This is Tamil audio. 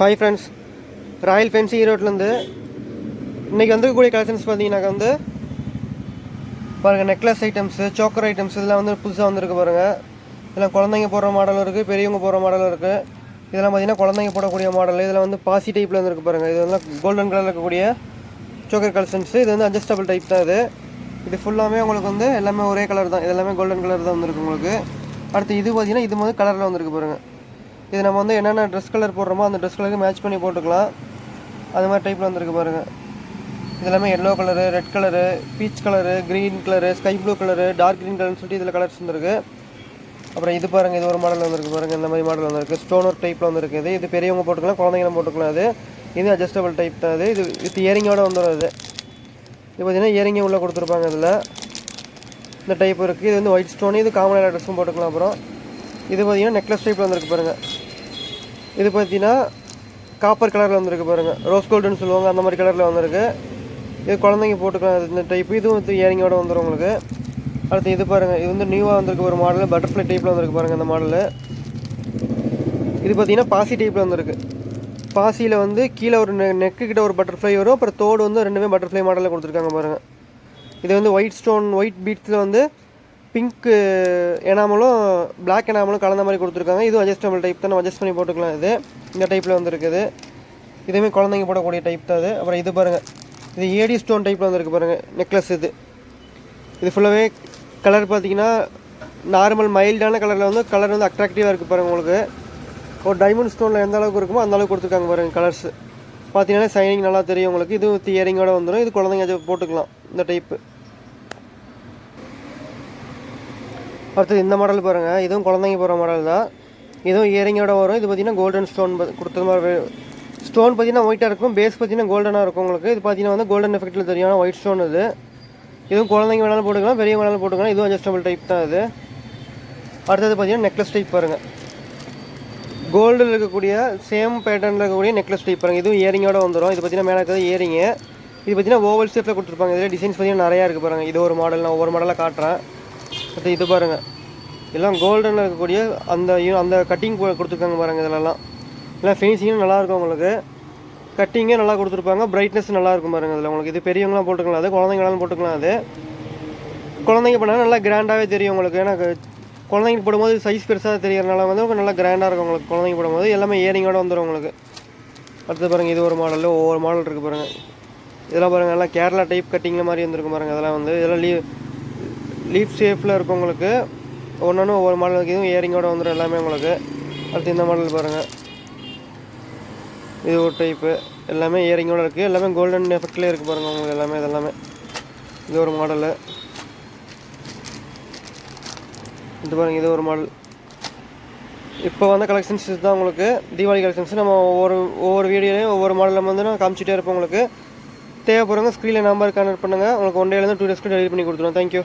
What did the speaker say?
ஹாய் ஃப்ரெண்ட்ஸ் ராயல் ஃபென்சி ஈரோட்லேருந்து இன்றைக்கி வந்துருக்கக்கூடிய கலெக்ஷன்ஸ் பார்த்தீங்கன்னாக்கா வந்து பாருங்கள் நெக்லஸ் ஐட்டம்ஸு சோக்கர் ஐட்டம்ஸ் இதெல்லாம் வந்து புதுசாக வந்திருக்கு பாருங்கள் இதெல்லாம் குழந்தைங்க போடுற மாடலும் இருக்குது பெரியவங்க போடுற மாடலும் இருக்குது இதெல்லாம் பார்த்தீங்கன்னா குழந்தைங்க போடக்கூடிய மாடல் இதெல்லாம் வந்து பாசி டைப்பில் வந்துருக்கு பாருங்கள் இது வந்து கோல்டன் கலரில் இருக்கக்கூடிய சோக்கர் கலெக்ஷன்ஸு இது வந்து அட்ஜஸ்டபிள் டைப் தான் இது. இது ஃபுல்லாமே உங்களுக்கு வந்து எல்லாமே ஒரே கலர் தான். இது எல்லாமே கோல்டன் கலர் தான் வந்திருக்கு உங்களுக்கு. அடுத்து இது பார்த்தீங்கன்னா இது வந்து கலரில் வந்திருக்கு பாருங்கள் இது நம்ம வந்து என்னென்ன ட்ரெஸ் கலர் போடுறோமோ அந்த ட்ரெஸ் கலருக்கு மேட்ச் பண்ணி போட்டுக்கலாம். அது மாதிரி டைப்பில் வந்திருக்கு பாருங்கள் இது எல்லாமே yellow colour red colour peach colour green colour sky blue colour dark green கலர்னு சொல்லிட்டு இதில் கலர்ஸ் வந்துருக்கு. அப்புறம் இது பாருங்கள் இது ஒரு மாடல் வந்திருக்கு பாருங்கள் இந்த மாதிரி மாடல் வந்திருக்கு. ஸ்டோன் ஒர்க் டைப்பில் வந்திருக்கு இது. இது பெரியவங்க போட்டுக்கலாம் குழந்தைங்களும் போட்டுக்கலாம் அது இது அட்ஜஸ்டபிள் டைப் தான் அது இது இது இயரிங்கோடு வந்துடும் இது. இது பார்த்தீங்கன்னா இயரிங்கே உள்ளே கொடுத்துருப்பாங்க இதில். இந்த டைப் இருக்குது இது வந்து ஒயிட் ஸ்டோன் இது காமன் எல்லா ட்ரெஸ்ஸும் போட்டுக்கலாம் அப்புறம். இது பார்த்தீங்கன்னா நெக்லஸ் டைப்பில் வந்திருக்கு பாருங்கள் இது பார்த்தீங்கன்னா காப்பர் கலரில் வந்திருக்கு பாருங்கள் ரோஸ் கோல்டுன்னு சொல்லுவாங்க அந்த மாதிரி கலரில் வந்திருக்கு. இது குழந்தைங்க போட்டுக்கலாம் இந்த டைப் இதுவும் வந்து இயரிங்கோட வந்துடும் உங்களுக்கு. அடுத்து இது பாருங்கள் இது வந்து நியூவாக வந்திருக்கு ஒரு மாடல் பட்டர்ஃப்ளை டைப்பில் வந்திருக்கு பாருங்கள் இந்த மாடலு இது பார்த்தீங்கன்னா பாசி டைப்பில் வந்திருக்கு. பாசியில் வந்து கீழே ஒரு நெ நெக்கு கிட்ட ஒரு பட்டர்ஃப்ளை வரும் அப்புறம் தோடு வந்து ரெண்டுமே பட்டர்ஃப்ளை மாடலில் கொடுத்துருக்காங்க பாருங்கள் இது வந்து ஒயிட் ஸ்டோன் ஒயிட் பீட்ஸில் வந்து பிங்க்கு எனாமலும் பிளாக் எனாமலும் கலந்த மாதிரி கொடுத்துருக்காங்க. இதுவும் அட்ஜஸ்டபிள் டைப் தான் நம்ம அட்ஜஸ்ட் பண்ணி போட்டுக்கலாம் இது. இந்த டைப்பில் வந்துருக்குது. இதுவுமே குழந்தைங்க போடக்கூடிய டைப் தான் அது அப்புறம் இது பாருங்கள் இது ஏடி ஸ்டோன் டைப்பில் வந்திருக்கு பாருங்கள் நெக்லஸ் இது. இது ஃபுல்லாகவே கலர் பார்த்தீங்கன்னா நார்மல் மைல்டான கலரில் வந்து கலர் வந்து அட்ராக்டிவாக இருக்குது பாருங்கள் உங்களுக்கு. ஒரு டைமண்ட் ஸ்டோனில் எந்த அளவுக்கு இருக்குமோ அந்த அளவுக்கு கொடுத்துருக்காங்க பாருங்கள் கலர்ஸ் பார்த்தீங்கன்னா சைனிங் நல்லா தெரியும் உங்களுக்கு. இது வித் இயரிங்கோட வந்துடும் இது குழந்தைங்க போட்டுக்கலாம் இந்த டைப்பு அடுத்தது இந்த மாடல் பாருங்கள் இதுவும் குழந்தைங்க போகிற மாடல் தான். இதுவும் இயரிங்கோட வரும். இது பார்த்தீங்கன்னா கோல்டன் ஸ்டோன் கொடுத்த மாதிரி ஸ்டோன் பார்த்தீங்கன்னா ஒயிட்டாக இருக்கும். பேஸ் பார்த்தீங்கன்னா கோல்டனாக இருக்கும் உங்களுக்கு. இது பார்த்தீங்கன்னா வந்து கோல்டன் எஃபெக்ட்டில் தெரியும். ஒயிட் ஸ்டோன் இது. இதுவும் குழந்தைங்க வேணாலும் போட்டுக்கலாம். பெரியவங்க வேணாலும் போட்டுக்கலாம். இதுவும் அட்ஜஸ்டபிள் டைப் தான் இது. அடுத்தது பார்த்தீங்கன்னா நெக்லஸ் டைப் பாருங்கள் கோல்டில் இருக்கக்கூடிய சேம் பேட்டர்னில் இருக்கக்கூடிய நெக்லஸ் டைப் பாருங்கள் இதுவும் இயரிங்கோட வந்துடும் இது பார்த்தீங்கன்னா மேலே இருக்கிறது இயரிங்கு இது பார்த்தீங்கன்னா ஓவல் ஷேப்பில் கொடுத்துருப்பாங்க. இதில் டிசைன்ஸ் பார்த்தீங்கன்னா நிறையா இருக்குது பாருங்கள் இது ஒரு மாடல் நான் ஒவ்வொரு மாடலாக காட்டுறேன். அடுத்து இது பாருங்கள் எல்லாம் கோல்டனில் இருக்கக்கூடிய அந்த அந்த கட்டிங் கொடுத்துருக்காங்க பாருங்கள் இதிலலாம். எல்லாம் ஃபினிஷிங்கும் நல்லாயிருக்கும் உங்களுக்கு. கட்டிங்கே நல்லா கொடுத்துருப்பாங்க. பிரைட்னஸ் நல்லாயிருக்கும் பாருங்கள் இதில். உங்களுக்கு இது பெரியவங்களாம் போட்டுக்கலாம். அது குழந்தைங்களாம் போட்டுக்கலாம் அது. குழந்தைங்க பண்ணால் நல்லா கிராண்டாகவே தெரியும் உங்களுக்கு. ஏன்னா க- குழந்தைங்க போடும்போது சைஸ் பெருசாக தெரியறனால வந்து உங்களுக்கு நல்லா கிராண்டாக இருக்கும் உங்களுக்கு குழந்தைங்க போடும்போது. எல்லாமே இயரிங்கோட வந்துடும் உங்களுக்கு. அடுத்து பாருங்கள் இது ஒரு மாடலில் ஒவ்வொரு மாடல் இருக்குது பாருங்கள் இதெல்லாம் பாருங்கள் நல்லா கேரளா டைப் கட்டிங்கில் மாதிரி வந்துருக்கும் பாருங்கள் இதெல்லாம் வந்து இதெல்லாம் லீவ் லீஃப் ஷேஃபில் இருக்கும் உங்களுக்கு ஒன்று ஒவ்வொரு மாடல் இதுவும் இயரிங்கோட வந்துடும் எல்லாமே உங்களுக்கு. அடுத்து இந்த மாடல் பாருங்கள் இது ஒரு டைப்பு எல்லாமே இயரிங்கோடு இருக்குது எல்லாமே கோல்டன் எஃபெக்ட்லேயே இருக்குது பாருங்கள் உங்களுக்கு எல்லாமே இதெல்லாமே. இது ஒரு மாடலு இது பாருங்கள் இது ஒரு மாடல் இப்போ வந்த கலெக்ஷன்ஸ் தான் உங்களுக்கு தீபாவளி கலெக்ஷன்ஸ் நம்ம ஒவ்வொரு ஒவ்வொரு வீடியோலையும் ஒவ்வொரு மாடலில் வந்து நான் காமிச்சிட்டே இருப்போம் உங்களுக்கு. தேவைப்படுறவங்க ஸ்க்ரீனில் நம்பர் கனெக்ட் பண்ணுங்கள் உங்களுக்கு ஒன் டேலேருந்து டூ டேஸ்க்கு டெலிவரி பண்ணி கொடுத்துருவோம். Thank you